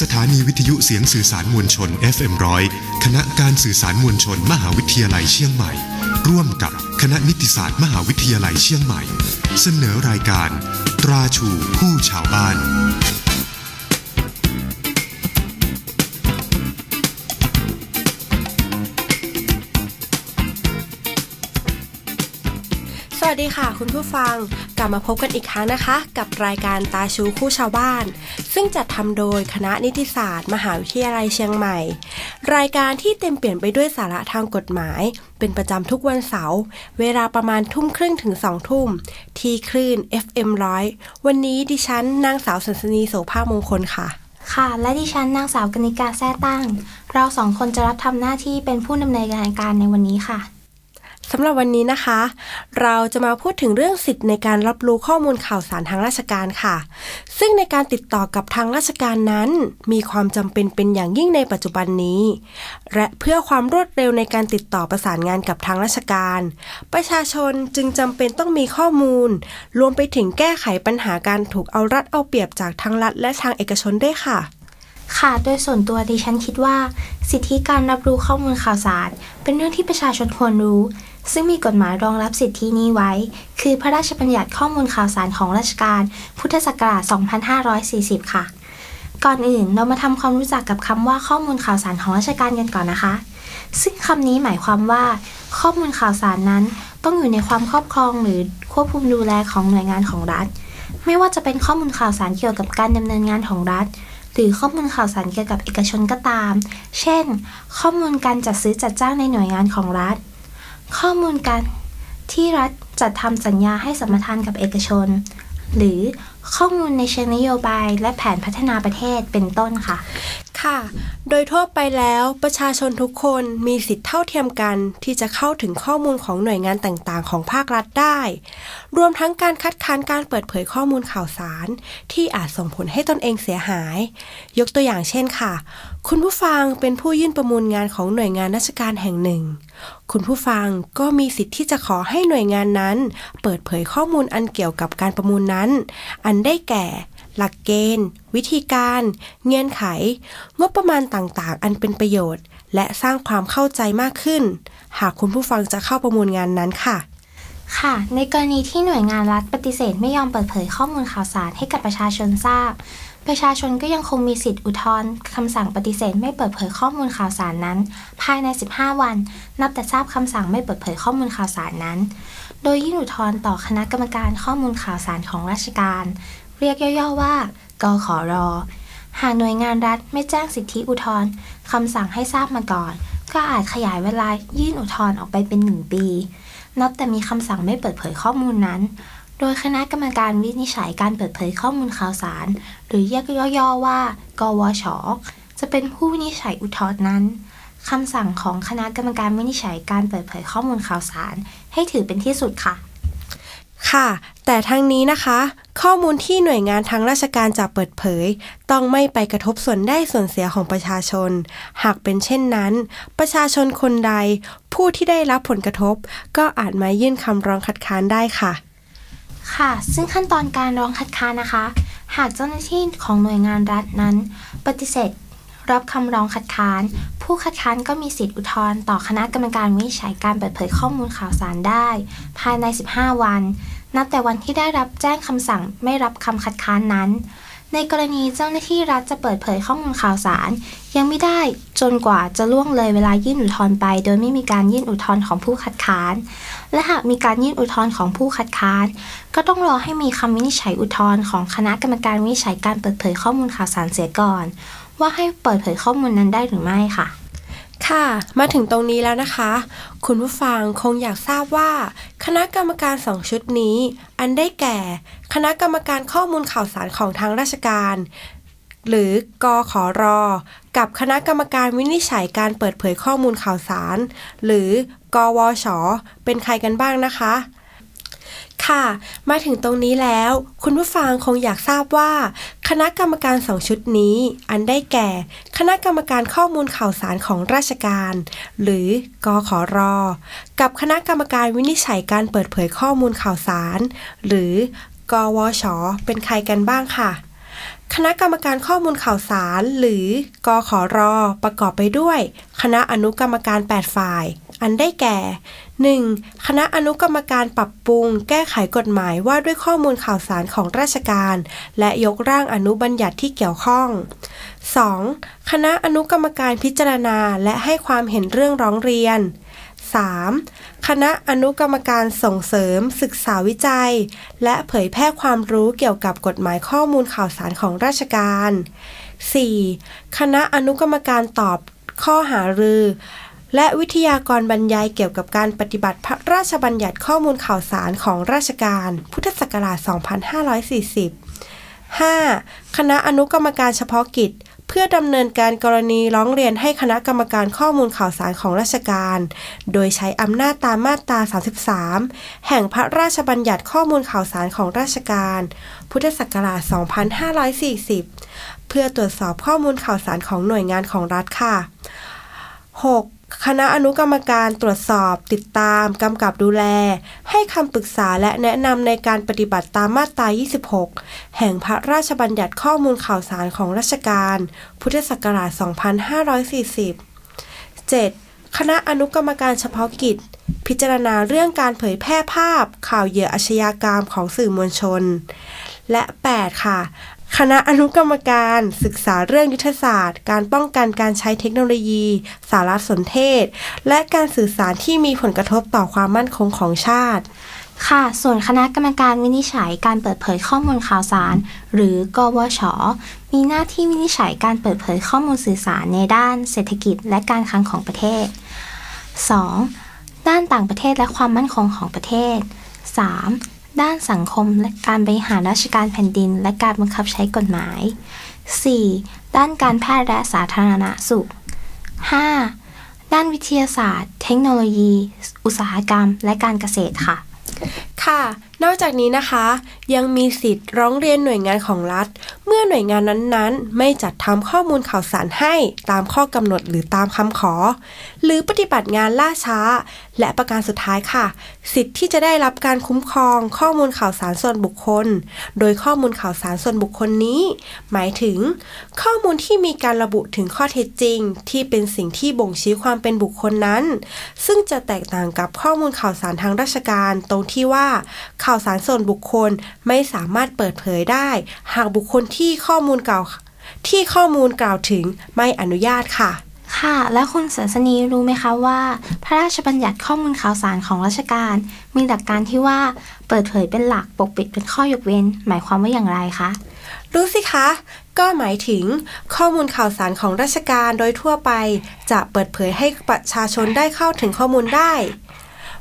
สถานีวิทยุเสียงสื่อสารมวลชน FM100 คณะการสื่อสารมวลชน มหาวิทยาลัยเชียงใหม่ ร่วมกับคณะนิติศาสตร์มหาวิทยาลัยเชียงใหม่ เสนอรายการ ตราชูผู้ชาวบ้าน วัสดีค่ะ คุณผู้ฟังกลับมาพบกันอีกครั้งนะคะ กับรายการตาชูคู่ชาวบ้าน ซึ่งจัดทำโดยคณะนิติศาสตร์ มหาวิทยาลัยเชียงใหม่ รายการที่เต็มเปลี่ยนไปด้วยสาระทางกฎหมาย เป็นประจำทุกวันเสาร์เวลาประมาณทุ่มครึ่งถึงสองทุ่ม ที่คลื่น FM ร้อยวันนี้ดิฉันนางสาวสันสนีโสภาพมงคลค่ะ ค่ะ และดิฉันนางสาวกนิกาแท้ตั้ง เราสองคนจะรับทำหน้าที่เป็นผู้ดำเนินรายการในวันนี้ค่ะ สำหรับวันนี้นะคะ เราจะมาพูดถึงเรื่องสิทธิ์ในการรับรู้ข้อมูลข่าวสารทางราชการค่ะ ซึ่งในการติดต่อกับทางราชการนั้น มีความจำเป็นเป็นอย่างยิ่งในปัจจุบันนี้ และเพื่อความรวดเร็วในการติดต่อประสานงานกับทางราชการ ประชาชนจึงจำเป็นต้องมีข้อมูล รวมไปถึงแก้ไขปัญหาการถูกเอารัดเอาเปรียบจากทางรัฐและทางเอกชนด้วยค่ะค่ะ โดยส่วนตัวดิฉันคิดว่า สิทธิการรับรู้ข้อมูลข่าวสาร เป็นเรื่องที่ประชาชนควรรู้ ซึ่งมีกฎหมายรองรับสิทธินี้ไว้ คือพระราชบัญญัติข้อมูลข่าวสารของราชการ พุทธศักราช 2540 ค่ะ ก่อนอื่นเรามาทำความรู้จักกับคำว่าข้อมูลข่าวสารของราชการกันก่อนนะคะ ซึ่งคำนี้หมายความว่า ข้อมูลข่าวสารนั้น ต้องอยู่ในความครอบครองหรือควบคุมดูแลของหน่วยงานของรัฐ ไม่ว่าจะเป็นข้อมูลข่าวสารเกี่ยวกับการดำเนินงานของรัฐหรือข้อมูลข่าวสารเกี่ยวกับเอกชนก็ตาม เช่น ข้อมูลการจัดซื้อจัดจ้างในหน่วยงานของรัฐ ข้อมูลการที่รัฐจัดทำสัญญาให้สัมปทานกับเอกชน หรือข้อมูลในเชิงนโยบายและแผนพัฒนาประเทศเป็นต้นค่ะ ค่ะ โดยทั่วไปแล้วประชาชนทุกคนมีสิทธิเท่าเทียมกันที่จะเข้าถึงข้อมูลของหน่วยงานต่างๆ ของภาครัฐได้ รวมทั้งการคัดค้านการเปิดเผยข้อมูลข่าวสาร ที่อาจส่งผลให้ตนเองเสียหาย ยกตัวอย่างเช่นค่ะ คุณผู้ฟังเป็นผู้ยื่นประมูลงานของหน่วยงานราชการแห่งหนึ่ง คุณผู้ฟังก็มีสิทธิ์ที่จะขอให้หน่วยงานนั้น เปิดเผยข้อมูลอันเกี่ยวกับการประมูลนั้น อันได้แก่ หลักเกณฑ์ วิธีการ เงื่อนไข งบประมาณต่างๆ อันเป็นประโยชน์ และสร้างความเข้าใจมากขึ้น หากคุณผู้ฟังจะเข้าประมูลงานนั้นค่ะ ค่ะ ในกรณีที่หน่วยงานรัฐปฏิเสธไม่ยอมเปิดเผยข้อมูลข่าวสารให้กับประชาชนทราบ ประชาชนก็ยังคงมีสิทธิอุทธรณ์คำสั่งปฏิเสธไม่เปิดเผยข้อมูลข่าวสารนั้น ภายใน 15 วัน นับแต่ทราบคำสั่งไม่เปิดเผยข้อมูลข่าวสารนั้น โดยยื่นอุทธรณ์ต่อคณะกรรมการข้อมูลข่าวสารของราชการ เรียกย่อๆว่ากขรหากหน่วยงานรัฐไม่แจ้งสิทธิอุทธรณ์คำสั่งให้ทราบมาก่อน ก็อาจขยายเวลายื่นอุทธรณ์ออกไปเป็นหนึ่งปี นับแต่มีคำสั่งไม่เปิดเผยข้อมูลนั้น โดยคณะกรรมการวินิจฉัยการเปิดเผยข้อมูลข่าวสาร หรือเรียกย่อๆว่า กวช จะเป็นผู้วินิจฉัยอุทธรณ์นั้นคำสั่งของคณะกรรมการวินิจฉัยการเปิดเผยข้อมูลข่าวสาร ให้ถือเป็นที่สุดค่ะ ค่ะ แต่ทั้งนี้นะคะ ข้อมูลที่หน่วยงานทางราชการจะเปิดเผย ต้องไม่ไปกระทบส่วนได้ส่วนเสียของประชาชน หากเป็นเช่นนั้น ประชาชนคนใด ผู้ที่ได้รับผลกระทบ ก็อาจมายื่นคำร้องคัดค้านได้ค่ะ ค่ะ ซึ่งขั้นตอนการร้องคัดค้านนะคะ หากเจ้าหน้าที่ของหน่วยงานรัฐนั้น ปฏิเสธรับคำร้องคัดค้าน ผู้คัดค้านก็มีสิทธิอุทธรณ์ต่อคณะกรรมการวิจัยการเปิดเผยข้อมูลข่าวสารได้ ภายใน 15 วัน นับแต่วันที่ได้รับแจ้งคำสั่งไม่รับคำคัดค้านนั้น ในกรณีเจ้าหน้าที่รัฐจะเปิดเผยข้อมูลข่าวสาร ยังไม่ได้จนกว่าจะล่วงเลยเวลายื่นอุทธรณ์ไป โดยไม่มีการยื่นอุทธรณ์ของผู้คัดค้าน และหากมีการยื่นอุทธรณ์ของผู้คัดค้าน ก็ต้องรอให้มีคำวินิจฉัยอุทธรณ์ของคณะกรรมการวินิจฉัยการเปิดเผยข้อมูลข่าวสารเสียก่อน ว่าให้เปิดเผยข้อมูลนั้นได้หรือไม่ค่ะค่ะ มาถึงตรงนี้แล้วนะคะ คุณผู้ฟังคงอยากทราบว่า คณะกรรมการสองชุดนี้ อันได้แก่ คณะกรรมการข้อมูลข่าวสารของทางราชการ หรือกขอรอ กับคณะกรรมการวินิจฉัยการเปิดเผยข้อมูลข่าวสาร หรือกวช เป็นใครกันบ้างนะคะ ค่ะ มาถึงตรงนี้แล้ว คุณผู้ฟังคงอยากทราบว่า คณะกรรมการสองชุดนี้ อันได้แก่ คณะกรรมการข้อมูลข่าวสารของราชการ หรือกขอรอ กับคณะกรรมการวินิจฉัยการเปิดเผยข้อมูลข่าวสาร หรือกวช เป็นใครกันบ้างค่ะ คณะกรรมการข้อมูลข่าวสาร หรือกขอรอประกอบไปด้วย คณะอนุกรรมการ 8 ฝ่าย อันได้แก่ 1. คณะอนุกรรมการปรับปรุง แก้ไขกฎหมายว่าด้วยข้อมูลข่าวสารของราชการ และยกร่างอนุบัญญัติที่เกี่ยวข้อง 2. คณะอนุกรรมการพิจารณาและให้ความเห็นเรื่องร้องเรียน 3. คณะอนุกรรมการส่งเสริม ศึกษาวิจัย และเผยแพร่ความรู้เกี่ยวกับกฎหมายข้อมูลข่าวสารของราชการ 4. คณะอนุกรรมการตอบข้อหารือ และวิทยากรบรรยายเกี่ยวกับการปฏิบัติพระราชบัญญัติข้อมูลข่าวสารของราชการ พุทธศักราช 2540 5. คณะอนุกรรมการเฉพาะกิจ เพื่อดำเนินการกรณีร้องเรียนให้คณะกรรมการข้อมูลข่าวสารของราชการ โดยใช้อำนาจตามมาตรา 33 แห่งพระราชบัญญัติข้อมูลข่าวสารของราชการ พุทธศักราช 2540 เพื่อตรวจสอบข้อมูลข่าวสารของหน่วยงานของรัฐค่ะ 6. คณะอนุกรรมการตรวจสอบ ติดตาม กำกับดูแล ให้คำปรึกษาและแนะนำในการปฏิบัติตามมาตรา 26 แห่งพระราชบัญญัติข้อมูลข่าวสารของราชการ พุทธศักราช 2540 7. คณะอนุกรรมการเฉพาะกิจ พิจารณาเรื่องการเผยแพร่ภาพ ข่าวเหยื่ออาชญากรรมของสื่อมวลชน และ 8 ค่ะ คณะอนุกรรมการศึกษาเรื่องยุทธศาสตร์ การป้องกันการใช้เทคโนโลยี สารสนเทศ และการสื่อสารที่มีผลกระทบต่อความมั่นคงของชาติ ค่ะ ส่วนคณะกรรมการวินิจฉัยการเปิดเผยข้อมูลข่าวสาร หรือกวช มีหน้าที่วินิจฉัยการเปิดเผยข้อมูลสื่อสารในด้านเศรษฐกิจและการคลังของประเทศ 2. ด้านต่างประเทศและความมั่นคงของประเทศ 3. ด้านสังคมและการบริหารราชการแผ่นดิน และการบังคับใช้กฎหมาย 4. ด้านการแพทย์และสาธารณสุข 5. ด้านวิทยาศาสตร์ เทคโนโลยี อุตสาหกรรม และการเกษตรค่ะ ค่ะนอกจากนี้นะคะ ยังมีสิทธิ์ร้องเรียนหน่วยงานของรัฐ เมื่อหน่วยงานนั้นๆ ไม่จัดทำข้อมูลข่าวสารให้ตามข้อกำหนดหรือตามคำขอ หรือปฏิบัติงานล่าช้า และประการสุดท้ายค่ะ สิทธิ์ที่จะได้รับการคุ้มครองข้อมูลข่าวสารส่วนบุคคล โดยข้อมูลข่าวสารส่วนบุคคลนี้ หมายถึง ข้อมูลที่มีการระบุถึงข้อเท็จจริง ที่เป็นสิ่งที่บ่งชี้ความเป็นบุคคลนั้น ซึ่งจะแตกต่างกับข้อมูลข่าวสารทางราชการตรงที่ว่าข่าวสารส่วนบุคคลไม่สามารถเปิดเผยได้ หากบุคคลที่ข้อมูลกล่าวที่ข้อมูลกล่าวถึงไม่อนุญาตค่ะ ค่ะ แล้วคุณสันสนีรู้ไหมคะว่า พระราชบัญญัติข้อมูลข่าวสารของราชการ มีหลักการที่ว่าเปิดเผยเป็นหลักปกปิดเป็นข้อยกเว้น หมายความว่าอย่างไรคะรู้สิคะ ก็หมายถึงข้อมูลข่าวสารของราชการโดยทั่วไป จะเปิดเผยให้ประชาชนได้เข้าถึงข้อมูลได้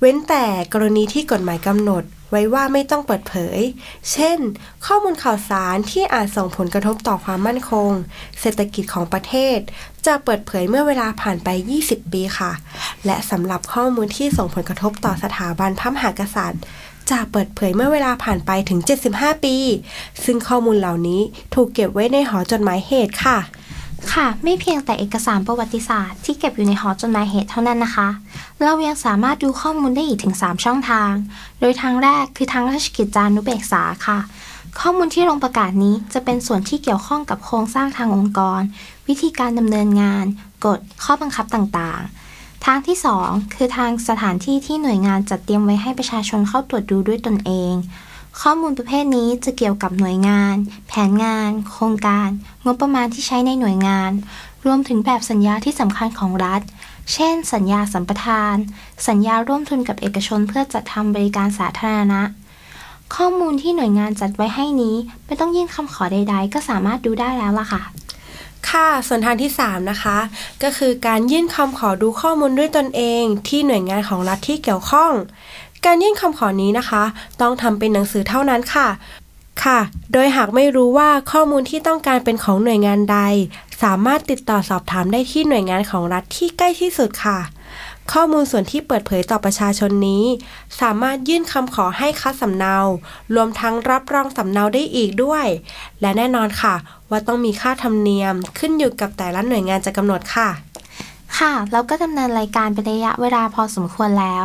เว้นแต่กรณีที่กฎหมายกำหนด ไว้ว่าไม่ต้องเปิดเผย เช่น ข้อมูลข่าวสารที่อาจส่งผลกระทบต่อความมั่นคง เศรษฐกิจของประเทศ จะเปิดเผยเมื่อเวลาผ่านไป 20 ปีค่ะ และสำหรับข้อมูลที่ส่งผลกระทบต่อสถาบันพระมหากษัตริย์จะเปิดเผยเมื่อเวลาผ่านไปถึง 75 ปี ซึ่งข้อมูลเหล่านี้ถูกเก็บไว้ในหอจดหมายเหตุค่ะ ค่ะ ไม่เพียงแต่เอกสารประวัติศาสตร์ที่เก็บอยู่ในหอจดหมายเหตุเท่านั้นนะคะ เรายังสามารถดูข้อมูลได้อีกถึง 3 ช่องทาง โดยทางแรกคือทางราชกิจจานุเบกษาค่ะ ข้อมูลที่ลงประกาศนี้จะเป็นส่วนที่เกี่ยวข้องกับโครงสร้างทางองค์กร วิธีการดำเนินงาน กฎ ข้อบังคับต่างๆ ทางที่ 2 คือทางสถานที่ที่หน่วยงานจัดเตรียมไว้ให้ประชาชนเข้าตรวจดูด้วยตนเอง ข้อมูลประเภทนี้จะเกี่ยวกับหน่วยงาน แผนงาน โครงการ งบประมาณที่ใช้ในหน่วยงาน รวมถึงแบบสัญญาที่สำคัญของรัฐ เช่น สัญญาสัมปทาน สัญญาร่วมทุนกับเอกชนเพื่อจัดทำบริการสาธารณะ ข้อมูลที่หน่วยงานจัดไว้ให้นี้ ไม่ต้องยื่นคำขอใด ๆ ก็สามารถดูได้แล้วล่ะค่ะค่ะ ส่วนทางที่ 3 นะคะ ก็คือการยื่นคำขอดูข้อมูลด้วยตนเอง ที่หน่วยงานของรัฐที่เกี่ยวข้อง การยื่นคำขอนี้นะคะ ต้องทำเป็นหนังสือเท่านั้นค่ะ ค่ะ โดยหากไม่รู้ว่าข้อมูลที่ต้องการเป็นของหน่วยงานใด สามารถติดต่อสอบถามได้ที่หน่วยงานของรัฐที่ใกล้ที่สุดค่ะ ข้อมูลส่วนที่เปิดเผยต่อประชาชนนี้ สามารถยื่นคำขอให้คัดสำเนา รวมทั้งรับรองสำเนาได้อีกด้วย และแน่นอนค่ะ ว่าต้องมีค่าธรรมเนียมขึ้นอยู่กับแต่ละหน่วยงานจะกำหนดค่ะค่ะ เราก็ดำเนินรายการเป็นระยะเวลาพอสมควรแล้ว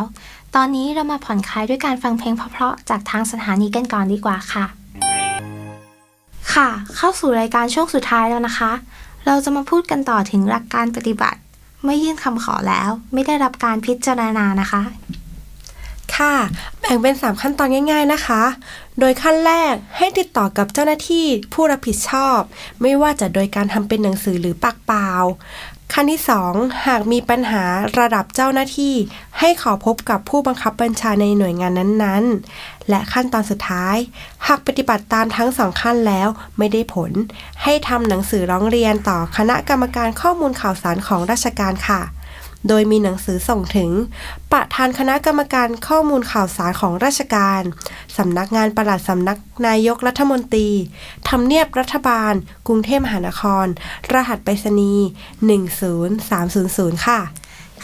ตอนนี้เรามาผ่อนคลายด้วยการฟังเพลงเพราะๆจากทางสถานีกันก่อนดีกว่าค่ะ ค่ะ เข้าสู่รายการช่วงสุดท้ายแล้วนะคะ เราจะมาพูดกันต่อถึงหลักการปฏิบัติ เมื่อยื่นคำขอแล้ว ไม่ได้รับการพิจารณานะคะ ค่ะแบ่งเป็น 3 ขั้นตอนง่าย ๆนะคะ โดยขั้นแรกให้ติดต่อกับเจ้าหน้าที่ผู้รับผิดชอบ ไม่ว่าจะโดยการทำเป็นหนังสือหรือปากเปล่า ขั้นที่ 2 หากมีปัญหาระดับเจ้าหน้าที่ ให้ขอพบกับผู้บังคับบัญชาในหน่วยงานนั้นๆ และขั้นตอนสุดท้าย หากปฏิบัติตามทั้งสองขั้นแล้วไม่ได้ผล ให้ทำหนังสือร้องเรียนต่อคณะกรรมการข้อมูลข่าวสารของราชการค่ะ โดยมีหนังสือส่งถึง ประธานคณะกรรมการข้อมูลข่าวสารของราชการ สำนักงานปลัดสำนักนายกรัฐมนตรี ทำเนียบรัฐบาล กรุงเทพมหานคร รหัสไปรษณีย์10300 ค่ะ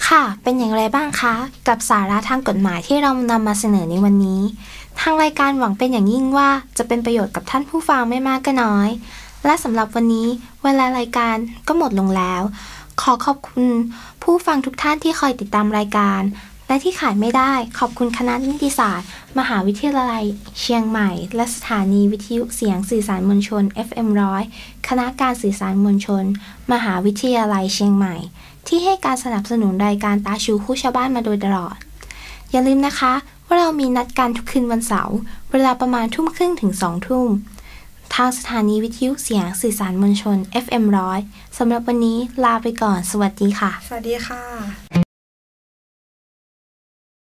ค่ะ เป็นอย่างไรบ้างคะ กับสาระทางกฎหมายที่เรานำมาเสนอในวันนี้ ทางรายการหวังเป็นอย่างยิ่งว่าจะเป็นประโยชน์กับท่านผู้ฟังไม่มากก็น้อย และสำหรับวันนี้ เวลารายการก็หมดลงแล้ว ขอขอบคุณผู้ฟังทุกท่านที่คอยติดตามรายการ และที่ขายไม่ได้ขอบคุณคณะนิติศาสตร์ มหาวิทยาลัย เชียงใหม่ และสถานีวิทยุเสียงสื่อสารมวลชน FM ร้อยคณะการสื่อสารมวลชน มหาวิทยาลัยเชียงใหม่ ที่ให้การสนับสนุนรายการตาชูคู่ชาวบ้านมาโดยตลอด อย่าลืมนะคะว่าเรามีนัดกันทุกคืนวันเสาร์เวลาประมาณทุ่มครึ่งถึงสองทุ่ม ทางสถานีวิทยุเสียงสื่อสารมวลชน FM ร้อยสำหรับวันนี้ลาไปก่อน สวัสดีค่ะ สวัสดีค่ะ